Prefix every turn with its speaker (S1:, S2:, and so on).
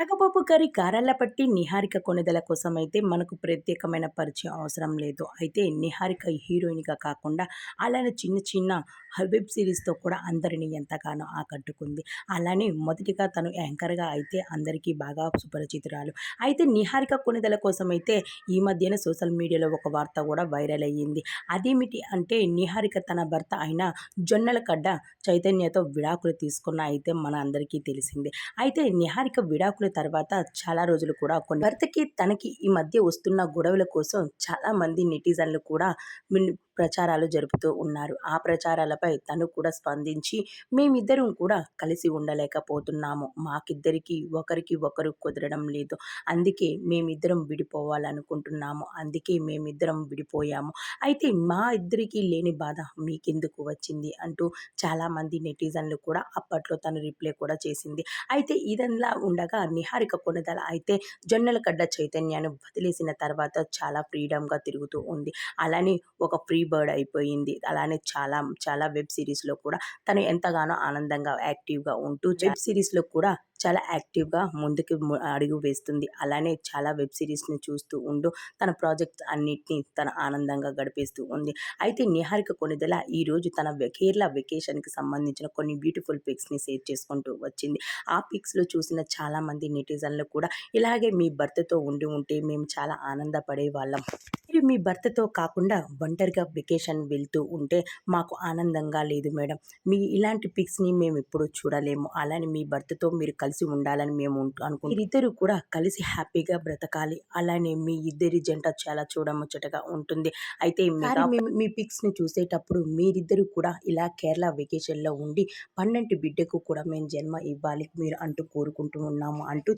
S1: Nagababu curry కారాల పట్టి నిహారిక కొనుదల కోసం అయితే మనకు ప్రత్యేకమైన పరిచయం అవసరం లేదు. అయితే నిహారిక హీరోయిన్గా కాకుండా అలానే చిన్న చిన్న వెబ్ సిరీస్తో కూడా అందరినీ ఎంతగానో ఆకట్టుకుంది. అలానే మొదటిగా తను యాంకర్గా అయితే అందరికీ బాగా సుపరిచితురాలు. అయితే నిహారిక కొనుదల కోసం అయితే ఈ మధ్యన సోషల్ మీడియాలో ఒక వార్త కూడా వైరల్ అయ్యింది. అదేమిటి అంటే నిహారిక తన భర్త అయిన జొన్నల కడ్డ చైతన్యతో విడాకులు తీసుకున్న అయితే మన అందరికీ తెలిసిందే. అయితే నిహారిక విడాకులు తర్వాత చాలా రోజులు కూడా కొన్ని భర్తకి తనకి ఈ మధ్య వస్తున్న గొడవల కోసం చాలామంది నెటిజన్లు కూడా మిన్ ప్రచారాలు జరుపుతూ ఉన్నారు. ఆ ప్రచారాలపై తను కూడా స్పందించి మేమిద్దరం కూడా కలిసి ఉండలేకపోతున్నాము. మాకిద్దరికి ఒకరికి ఒకరు కుదరడం లేదు. అందుకే మేమిద్దరం విడిపోవాలనుకుంటున్నాము. అందుకే మేమిద్దరం విడిపోయాము. అయితే మా ఇద్దరికి లేని బాధ మీకెందుకు వచ్చింది? అంటూ చాలామంది నెటిజన్లు కూడా అప్పట్లో తను రిప్లై కూడా చేసింది. అయితే ఇదంలా ఉండగా నిహారిక కొనుదల అయితే జొన్నల గడ్డ చైతన్యాన్ని వదిలేసిన తర్వాత చాలా ఫ్రీడమ్గా తిరుగుతూ ఉంది. అలానే ఒక ఫ్రీ బర్డ్ అయిపోయింది. అలానే చాలా చాలా వెబ్ సిరీస్లో కూడా తను ఎంతగానో ఆనందంగా యాక్టివ్గా ఉంటూ వెబ్ సిరీస్లో కూడా చాలా యాక్టివ్గా ముందుకు అడుగు వేస్తుంది. అలానే చాలా వెబ్ సిరీస్ని చూస్తూ ఉంటూ తన ప్రాజెక్ట్స్ అన్నిటినీ తన ఆనందంగా గడిపేస్తూ ఉంది. అయితే నిహారిక కొనిదెల ఈరోజు తన కేరళ వెకేషన్కి సంబంధించిన కొన్ని బ్యూటిఫుల్ పిక్స్ని షేర్ చేసుకుంటూ వచ్చింది. ఆ పిక్స్లో చూసిన చాలామంది నెటిజన్లు కూడా ఇలాగే మీ భర్తతో ఉండి ఉంటే మేము చాలా ఆనందపడే వాళ్ళం. మీరు మీ భర్తతో కాకుండా ఒంటరిగా వెకేషన్ వెళ్తూ ఉంటే మాకు ఆనందంగా లేదు మేడం. మీ ఇలాంటి పిక్స్ని మేము ఎప్పుడు చూడలేము. అలానే మీ భర్తతో మీరు కలిసి ఉండాలని మేము అనుకుంటున్నాం. మీరిద్దరు కూడా కలిసి హ్యాపీగా బ్రతకాలి. అలానే మీ ఇద్దరి జంట చాలా చూడముచ్చటగా ఉంటుంది. అయితే మీ పిక్స్ని చూసేటప్పుడు మీరిద్దరు కూడా ఇలా కేరళ వెకేషన్లో ఉండి పన్నెండు బిడ్డకు కూడా మేము జన్మ ఇవ్వాలి మీరు అంటూ కోరుకుంటూ ఉన్నాము అంటూ